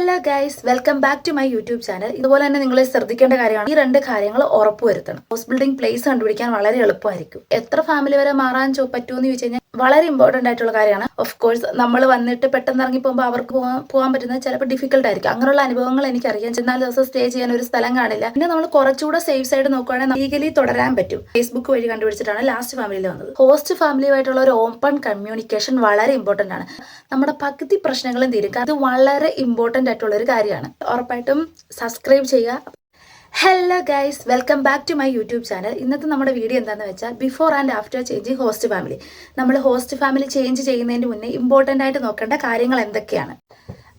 Hello guys welcome back to my YouTube channel. ഇതുപോലെ തന്നെ നിങ്ങൾ ശ്രദ്ധിക്കേണ്ട കാര്യമാണ് ഈ രണ്ട് കാര്യങ്ങൾ ഉറപ്പുവരുത്തണം. ഹൗസ് ബിൽഡിംഗ് പ്ലേസ് കണ്ടുപിടിക്കാൻ വളരെ എളുപ്പമായിരിക്കും. എത്ര ഫാമിലി വരെ മാറാൻ പറ്റുമെന്ന് ചോദിച്ചു വളരെ ഇമ്പോർട്ടന്റ് ആയിട്ടുള്ള കാര്യമാണ്. ഓഫ് കോഴ്സ് നമ്മൾ വന്നിട്ട് പെട്ടെന്ന് ഇറങ്ങി പോകുമ്പോൾ അവർക്ക് പോകാൻ പറ്റുന്നത് ചിലപ്പോൾ ഡിഫിക്കൽട്ട് ആയിരിക്കും. അങ്ങനെയുള്ള അനുഭവങ്ങൾ എനിക്കറിയാം. ചെന്നാൽ ദിവസം സ്റ്റേ ചെയ്യാൻ ഒരു സ്ഥലം കാണില്ല. പിന്നെ നമ്മൾ കുറച്ചുകൂടെ സേഫ് സൈഡ് നോക്കുകയാണെങ്കിൽ ലീഗലി തുടരാൻ പറ്റും. ഫേസ്ബുക്ക് വഴി കണ്ടുപിടിച്ചിട്ടാണ് ലാസ്റ്റ് ഫാമിലിയിൽ വന്നത്. ഹോസ്റ്റ് ഫാമിലിയുമായിട്ടുള്ള ഒരു ഓപ്പൺ കമ്മ്യൂണിക്കേഷൻ വളരെ ഇമ്പോർട്ടന്റ് ആണ്. നമ്മുടെ പകുതി പ്രശ്നങ്ങളും തീരും. അത് വളരെ ഇമ്പോർട്ടന്റ് ആയിട്ടുള്ള ഒരു കാര്യമാണ്. ഉറപ്പായിട്ടും സബ്സ്ക്രൈബ് ചെയ്യുക. Hello guys welcome back to my YouTube channel ഇന്നത്തെ നമ്മുടെ വീഡിയോ എന്താണെന്ന് വെച്ചാൽ before and after changing host family നമ്മൾ ഹോസ്റ്റ് ഫാമിലി ചേഞ്ച് ചെയ്യുന്നതിന് മുന്നേ ഇമ്പോർട്ടന്റ് ആയിട്ട് നോക്കേണ്ട കാര്യങ്ങൾ എന്തൊക്കെയാണ്?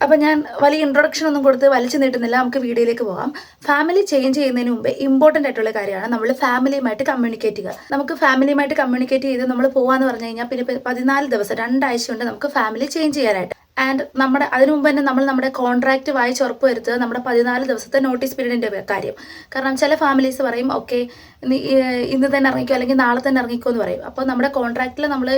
അപ്പം ഞാൻ വലിയ ഇൻട്രൊഡക്ഷൻ ഒന്നും കൊടുത്ത് വലിച്ചു നീട്ടുന്നില്ല. നമുക്ക് വീഡിയോയിലേക്ക് പോകാം. ഫാമിലി ചേഞ്ച് ചെയ്യുന്നതിന് മുമ്പ് ഇമ്പോർട്ടന്റ് ആയിട്ടുള്ള കാര്യമാണ് നമ്മൾ ഫാമിലിയുമായിട്ട് കമ്മ്യൂണിക്കേറ്റ് ചെയ്യുക. നമുക്ക് ഫാമിലിയുമായിട്ട് കമ്മ്യൂണിക്കേറ്റ് ചെയ്ത് നമ്മൾ പോകാന്ന് പറഞ്ഞു കഴിഞ്ഞാൽ പിന്നെ പതിനാല് ദിവസം രണ്ടാഴ്ച കൊണ്ട് നമുക്ക് ഫാമിലി ചേഞ്ച് ചെയ്യാനായിട്ട്. ആൻഡ് നമ്മുടെ അതിനു മുമ്പ് തന്നെ നമ്മൾ നമ്മുടെ കോൺട്രാക്റ്റ് വായിച്ച് ഉറപ്പ് വരുത്തുക നമ്മുടെ പതിനാല് ദിവസത്തെ നോട്ടീസ് പീരീഡിന്റെ കാര്യം. കാരണം ചില ഫാമിലീസ് പറയും ഓക്കെ ഇന്ന് തന്നെ ഇറങ്ങിക്കോ അല്ലെങ്കിൽ നാളെ തന്നെ ഇറങ്ങിക്കോ എന്ന് പറയും. അപ്പോൾ നമ്മുടെ കോൺട്രാക്റ്റിൽ നമ്മൾ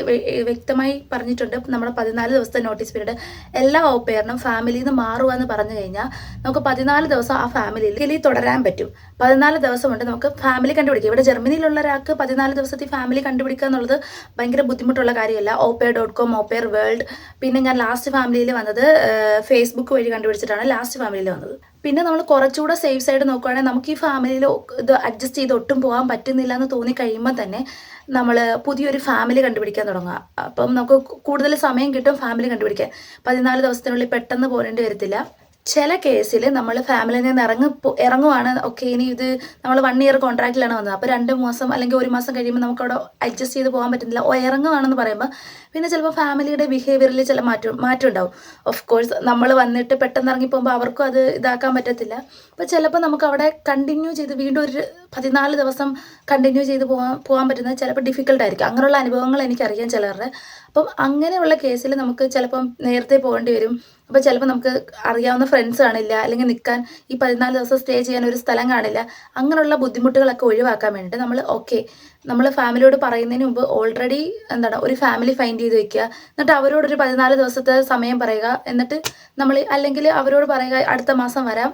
വ്യക്തമായി പറഞ്ഞിട്ടുണ്ട് നമ്മുടെ പതിനാല് ദിവസത്തെ നോട്ടീസ് പീരീഡ് എല്ലാ ഓപ്പയറിനും ഫാമിലിയിൽ നിന്ന് മാറുക എന്ന് പറഞ്ഞു കഴിഞ്ഞാൽ നമുക്ക് പതിനാല് ദിവസം ആ ഫാമിലിയിൽ തുടരാൻ പറ്റും. പതിനാല് ദിവസം കൊണ്ട് നമുക്ക് ഫാമിലി കണ്ടുപിടിക്കുക ഇവിടെ ജർമ്മനിയിലുള്ള ഒരാൾക്ക് പതിനാല് ദിവസത്തെ ഫാമിലി കണ്ടുപിടിക്കുക എന്നുള്ളത് ഭയങ്കര ബുദ്ധിമുട്ടുള്ള കാര്യമല്ല. Au pair dot com au pair world പിന്നെ ഞാൻ ലാസ്റ്റ് ഫാമിലിയിൽ വന്നത് ഫേസ്ബുക്ക് വഴി കണ്ടുപിടിച്ചിട്ടാണ് ലാസ്റ്റ് ഫാമിലിയിൽ വന്നത്. പിന്നെ നമ്മൾ കുറച്ചുകൂടെ സേഫ് സൈഡ് നോക്കുകയാണെങ്കിൽ നമുക്ക് ഈ ഫാമിലിയിൽ ഇത് അഡ്ജസ്റ്റ് ചെയ്ത് ഒട്ടും പോകാൻ പറ്റുന്നില്ല എന്ന് തോന്നി കഴിയുമ്പോൾ തന്നെ നമ്മൾ പുതിയൊരു ഫാമിലി കണ്ടുപിടിക്കാൻ തുടങ്ങുക. അപ്പം നമുക്ക് കൂടുതൽ സമയം കിട്ടും ഫാമിലി കണ്ടുപിടിക്കാൻ. പതിനാല് ദിവസത്തിനുള്ളിൽ പെട്ടെന്ന് പോരേണ്ടി വരത്തില്ല. ചില കേസിൽ നമ്മൾ ഫാമിലിയിൽ നിന്ന് ഇറങ്ങി ഇറങ്ങുവാണ്. ഓക്കെ ഇനി ഇത് നമ്മൾ വൺ ഇയർ കോൺട്രാക്റ്റിലാണ് വന്നത്. അപ്പോൾ രണ്ട് മാസം അല്ലെങ്കിൽ ഒരു മാസം കഴിയുമ്പോൾ നമുക്ക് അവിടെ അഡ്ജസ്റ്റ് ചെയ്ത് പോകാൻ പറ്റുന്നില്ല. ഓ ഇറങ്ങുവാണെന്ന് പറയുമ്പോൾ പിന്നെ ചിലപ്പോൾ ഫാമിലിയുടെ ബിഹേവിയറിൽ ചില മാറ്റം മാറ്റം ഉണ്ടാവും ഓഫ് കോഴ്സ് നമ്മൾ വന്നിട്ട് പെട്ടെന്ന് ഇറങ്ങി പോകുമ്പോൾ അവർക്കും അത് ഇതാക്കാൻ പറ്റത്തില്ല. അപ്പോൾ ചിലപ്പോൾ നമുക്ക് അവിടെ കണ്ടിന്യൂ ചെയ്ത് വീണ്ടും ഒരു പതിനാല് ദിവസം കണ്ടിന്യൂ ചെയ്ത് പോകാൻ പോകാൻ പറ്റുന്നത് ചിലപ്പോൾ ഡിഫിക്കൽട്ടായിരിക്കും അങ്ങനെയുള്ള അനുഭവങ്ങൾ എനിക്കറിയാം ചിലരുടെ. അപ്പം അങ്ങനെയുള്ള കേസിൽ നമുക്ക് ചിലപ്പം നേരത്തെ പോകേണ്ടി വരും. അപ്പോൾ ചിലപ്പോൾ നമുക്ക് അറിയാവുന്ന ഫ്രണ്ട്സ് കാണില്ല. അല്ലെങ്കിൽ നിൽക്കാൻ ഈ പതിനാല് ദിവസം സ്റ്റേ ചെയ്യാൻ ഒരു സ്ഥലം കാണില്ല. അങ്ങനെയുള്ള ബുദ്ധിമുട്ടുകളൊക്കെ ഒഴിവാക്കാൻ വേണ്ടിയിട്ട് നമ്മൾ ഓക്കെ നമ്മൾ ഫാമിലിയോട് പറയുന്നതിന് മുമ്പ് ഓൾറെഡി എന്താണ് ഒരു ഫാമിലി ഫൈൻഡ് ചെയ്ത് വെക്കുക. എന്നിട്ട് അവരോടൊരു പതിനാല് ദിവസത്തെ സമയം പറയുക. എന്നിട്ട് നമ്മൾ അല്ലെങ്കിൽ അവരോട് പറയുക അടുത്ത മാസം വരാം.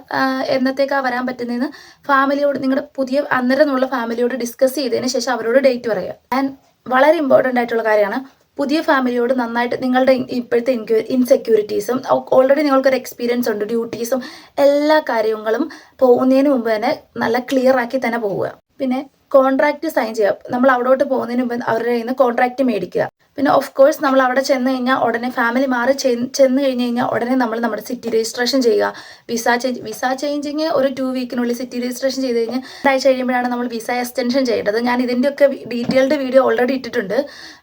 എന്നത്തേക്കാണ് വരാൻ പറ്റുന്നതെന്ന് ഫാമിലിയോട് നിങ്ങളുടെ പുതിയ അന്നേരം ഫാമിലിയോട് ഡിസ്കസ് ചെയ്തതിന് ശേഷം അവരോട് ഡേറ്റ് പറയുക. ആൻഡ് വളരെ ഇമ്പോർട്ടന്റ് ആയിട്ടുള്ള കാര്യമാണ് പുതിയ ഫാമിലിയോട് നന്നായിട്ട് നിങ്ങളുടെ ഇപ്പോഴത്തെ ഇൻസെക്യൂരിറ്റീസും ഓൾറെഡി നിങ്ങൾക്കൊരു എക്സ്പീരിയൻസ് ഉണ്ട് ഡ്യൂട്ടീസും എല്ലാ കാര്യങ്ങളും പോകുന്നതിന് മുമ്പ് തന്നെ നല്ല ക്ലിയർ ആക്കി തന്നെ പോവുക. പിന്നെ കോൺട്രാക്ട് സൈൻ ചെയ്യുക. നമ്മൾ അവിടോട്ട് പോകുന്നതിന് മുമ്പ് അവരുടെ കയ്യിൽ നിന്ന് കോൺട്രാക്ട് മേടിക്കുക. പിന്നെ ഓഫ് കോഴ്സ് നമ്മൾ അവിടെ ചെന്ന് കഴിഞ്ഞാൽ ഉടനെ ഫാമിലി മാറി ചെന്ന് ചെന്ന് കഴിഞ്ഞ് കഴിഞ്ഞാൽ ഉടനെ നമ്മൾ നമ്മുടെ സിറ്റി രജിസ്ട്രേഷൻ ചെയ്യുക. വിസ ചേഞ്ച് വിസ ചേഞ്ചിങ് ഒരു ടു വീക്കിനുള്ളിൽ സിറ്റി രജിസ്ട്രേഷൻ ചെയ്ത് കഴിഞ്ഞ് രണ്ടാഴ്ച കഴിയുമ്പോഴാണ് നമ്മൾ വിസ എക്സ്റ്റൻഷൻ ചെയ്യേണ്ടത്. ഞാൻ ഇതിന്റെയൊക്കെ ഡീറ്റെയിൽഡ് വീഡിയോ ഓൾറെഡി ഇട്ടിട്ടുണ്ട്.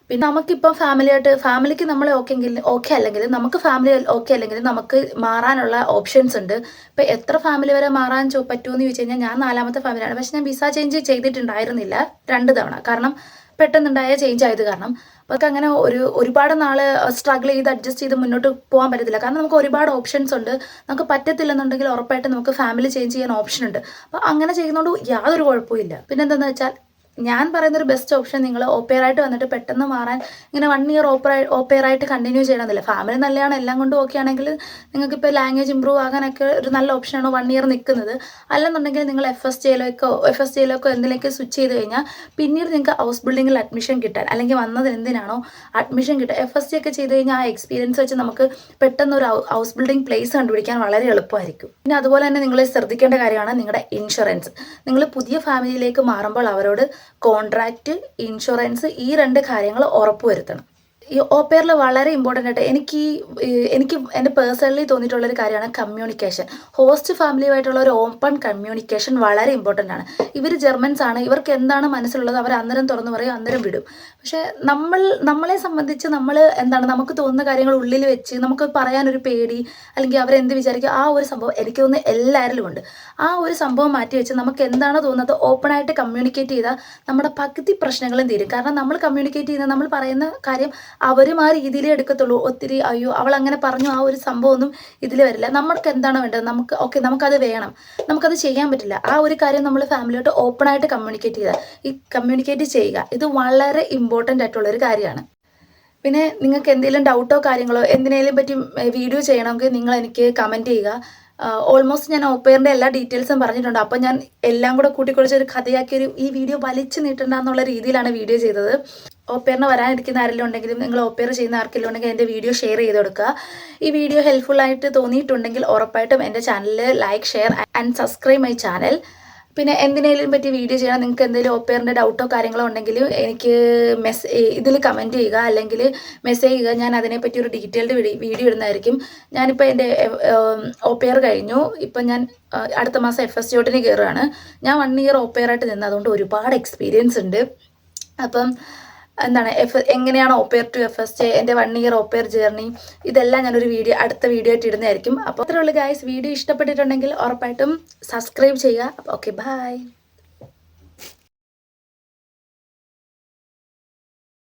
പിന്നെ നമുക്കിപ്പം ഫാമിലിയായിട്ട് ഫാമിലിക്ക് നമ്മൾ ഓക്കെ എങ്കിൽ ഓക്കെ അല്ലെങ്കിൽ നമുക്ക് ഫാമിലി ഓക്കെ അല്ലെങ്കിൽ നമുക്ക് മാറാനുള്ള ഓപ്ഷൻസ് ഉണ്ട്. ഇപ്പം എത്ര ഫാമിലി വരെ മാറാൻ പറ്റുമെന്ന് ചോദിച്ചു കഴിഞ്ഞാൽ ഞാൻ നാലാമത്തെ ഫാമിലിയാണ് പക്ഷെ ഞാൻ വിസ ചേഞ്ച് ചെയ്തിട്ടുണ്ടായിരുന്നില്ല രണ്ട് തവണ. കാരണം പെട്ടെന്നുണ്ടായ ചേഞ്ച് ആയത് കാരണം. അപ്പോൾ അങ്ങനെ ഒരു ഒരുപാട് നാൾ സ്ട്രഗിൾ ചെയ്ത് അഡ്ജസ്റ്റ് ചെയ്ത് മുന്നോട്ട് പോകാൻ പറ്റത്തില്ല. കാരണം നമുക്ക് ഒരുപാട് ഓപ്ഷൻസ് ഉണ്ട്. നമുക്ക് പറ്റത്തില്ലെന്നുണ്ടെങ്കിൽ ഉറപ്പായിട്ട് നമുക്ക് ഫാമിലി ചേഞ്ച് ചെയ്യാൻ ഓപ്ഷൻ ഉണ്ട്. അപ്പോൾ അങ്ങനെ ചെയ്യുന്നതുകൊണ്ട് യാതൊരു കുഴപ്പമില്ല പിന്നെന്താണെന്ന് വെച്ചാൽ ഞാൻ പറയുന്ന ഒരു ബെസ്റ്റ് ഓപ്ഷൻ നിങ്ങൾ ഓപ്പയറായിട്ട് വന്നിട്ട് പെട്ടെന്ന് മാറാൻ ഇങ്ങനെ വൺ ഇയർ ഓപ്പറ ഓപ്പയറായിട്ട് കണ്ടിന്യൂ ചെയ്യണമെന്നില്ല ഫാമിലി നല്ലതാണ് എല്ലാം കൊണ്ടും ഓക്കെ ആണെങ്കിൽ നിങ്ങൾക്ക് ഇപ്പോൾ ലാംഗ്വേജ് ഇമ്പ്രൂവ് ആകാനൊക്കെ ഒരു നല്ല ഓപ്ഷനാണ് വൺ ഇയർ നിൽക്കുന്നത് അല്ലെന്നുണ്ടെങ്കിൽ നിങ്ങൾ എഫ് എസ് ജിയിലേക്കോ എഫ് എസ് ജിയിലേക്കോ എന്തിലേക്ക് സ്വിച്ച് ചെയ്ത് കഴിഞ്ഞാൽ പിന്നീട് നിങ്ങൾക്ക് ഹൗസ് ബിൽഡിങ്ങിൽ അഡ്മിഷൻ കിട്ടാൻ അല്ലെങ്കിൽ വന്നത് എന്തിനാണോ അഡ്മിഷൻ കിട്ടുക. എഫ് എസ് ജി ഒക്കെ ചെയ്ത് കഴിഞ്ഞാൽ ആ എക്സ്പീരിയൻസ് വെച്ച് നമുക്ക് പെട്ടെന്ന് ഒരു ഹൗസ് ബിൽഡിംഗ് പ്ലേസ് കണ്ടുപിടിക്കാൻ വളരെ എളുപ്പമായിരിക്കും. പിന്നെ അതുപോലെ തന്നെ നിങ്ങൾ ശ്രദ്ധിക്കേണ്ട കാര്യമാണ് നിങ്ങളുടെ ഇൻഷുറൻസ് നിങ്ങൾ പുതിയ ഫാമിലിയിലേക്ക് മാറുമ്പോൾ അവരോട് കോൺട്രാക്റ്റ് ഇൻഷുറൻസ് ഈ രണ്ട് കാര്യങ്ങൾ ഉറപ്പുവരുത്തണം. ഈ ഓപ്പയറിൽ വളരെ ഇമ്പോർട്ടന്റ് ആയിട്ട് എനിക്ക് എനിക്ക് എന്റെ പേഴ്സണലി തോന്നിയിട്ടുള്ള ഒരു കാര്യമാണ് കമ്മ്യൂണിക്കേഷൻ ഹോസ്റ്റ് ഫാമിലിയുമായിട്ടുള്ള ഒരു ഓപ്പൺ കമ്മ്യൂണിക്കേഷൻ വളരെ ഇമ്പോർട്ടന്റ് ആണ്. ഇവർ ജർമ്മൻസ് ആണ്. ഇവർക്ക് എന്താണ് മനസ്സിലുള്ളത് അവർ അന്നേരം തുറന്നു പറയും അന്നേരം വിടും. പക്ഷേ നമ്മൾ നമ്മളെ സംബന്ധിച്ച് നമ്മൾ എന്താണ് നമുക്ക് തോന്നുന്ന കാര്യങ്ങൾ ഉള്ളിൽ വെച്ച് നമുക്ക് പറയാനൊരു പേടി അല്ലെങ്കിൽ അവരെന്ത് വിചാരിക്കും ആ ഒരു സംഭവം എനിക്ക് തോന്നുന്നു എല്ലാവരിലും ഉണ്ട്. ആ ഒരു സംഭവം മാറ്റി വെച്ച് നമുക്ക് എന്താണോ തോന്നുന്നത് ഓപ്പണായിട്ട് കമ്മ്യൂണിക്കേറ്റ് ചെയ്താൽ നമ്മുടെ പകുതി പ്രശ്നങ്ങളും തീരും. കാരണം നമ്മൾ കമ്മ്യൂണിക്കേറ്റ് ചെയ്യുന്ന നമ്മൾ പറയുന്ന കാര്യം അവരും ആ രീതിയിലേ എടുക്കത്തുള്ളൂ. ഒത്തിരി അയ്യോ അവൾ അങ്ങനെ പറഞ്ഞു ആ ഒരു സംഭവമൊന്നും ഇതിൽ വരില്ല. നമുക്ക് എന്താണ് വേണ്ടത്? നമുക്ക് ഓക്കെ നമുക്കത് വേണം. നമുക്കത് ചെയ്യാൻ പറ്റില്ല. ആ ഒരു കാര്യം നമ്മൾ ഫാമിലിയോട്ട് ഓപ്പണായിട്ട് കമ്മ്യൂണിക്കേറ്റ് ചെയ്യുക ഈ കമ്മ്യൂണിക്കേറ്റ് ചെയ്യുക. ഇത് വളരെ ഇമ്പോർട്ടന്റ് ആയിട്ടുള്ള ഒരു കാര്യമാണ്. പിന്നെ നിങ്ങൾക്ക് എന്തെങ്കിലും ഡൗട്ടോ കാര്യങ്ങളോ എന്തിനേലും പറ്റി വീഡിയോ ചെയ്യണമെങ്കിൽ നിങ്ങൾ എനിക്ക് കമന്റ് ചെയ്യുക. ഓൾമോസ്റ്റ് ഞാൻ ഓപ്പയറിന്റെ എല്ലാ ഡീറ്റെയിൽസും പറഞ്ഞിട്ടുണ്ട്. അപ്പോൾ ഞാൻ എല്ലാം കൂടെ കൂട്ടിക്കുറിച്ച് ഒരു കഥയാക്കി ഒരു ഈ വീഡിയോ വലിച്ചു നീട്ടണ്ടെന്നുള്ള രീതിയിലാണ് വീഡിയോ ചെയ്തത്. ഓപ്പയറിന് വരാനിരിക്കുന്ന ആരെങ്കിലും ഉണ്ടെങ്കിലും നിങ്ങൾ ഓപ്പയർ ചെയ്യുന്ന ആർക്കെങ്കിലും ഉണ്ടെങ്കിൽ എന്റെ വീഡിയോ ഷെയർ ചെയ്ത് കൊടുക്കുക. ഈ വീഡിയോ ഹെൽപ്ഫുൾ ആയിട്ട് തോന്നിയിട്ടുണ്ടെങ്കിൽ ഉറപ്പായിട്ടും എന്റെ ചാനലിൽ like share and subscribe my channel പിന്നെ എന്തിനേലും പറ്റി വീഡിയോ ചെയ്യണം നിങ്ങൾക്ക് എന്തെങ്കിലും ഓപ്പയറിന്റെ ഡൗട്ടോ കാര്യങ്ങളോ ഉണ്ടെങ്കിൽ എനിക്ക് മെസ് ഇതിൽ കമന്റ് ചെയ്യുക അല്ലെങ്കിൽ മെസ്സേജ് ചെയ്യുക. ഞാൻ അതിനെപ്പറ്റി ഒരു ഡീറ്റെയിൽഡ് വീഡിയോ ഇടുന്നതായിരിക്കും. ഞാനിപ്പോൾ എന്റെ ഓപ്പയർ കഴിഞ്ഞു. ഇപ്പം ഞാൻ അടുത്ത മാസം എഫ് എസ് ജോട്ടിന് കയറുകയാണ് ഞാൻ വൺ ഇയർ ഓപ്പയറായിട്ട് നിന്ന് അതുകൊണ്ട് ഒരുപാട് എക്സ്പീരിയൻസ് ഉണ്ട്. അപ്പം എന്താണ് എഫ് എങ്ങനെയാണ് au pair to F S J എന്റെ one year au pair journey ഇതെല്ലാം ഞാനൊരു വീഡിയോ അടുത്ത വീഡിയോ ആയിട്ട് ഇടുന്നതായിരിക്കും. അപ്പോൾ അത്രയുള്ള ഗായ്സ് വീഡിയോ ഇഷ്ടപ്പെട്ടിട്ടുണ്ടെങ്കിൽ ഉറപ്പായിട്ടും സബ്സ്ക്രൈബ് ചെയ്യുക. Okay bye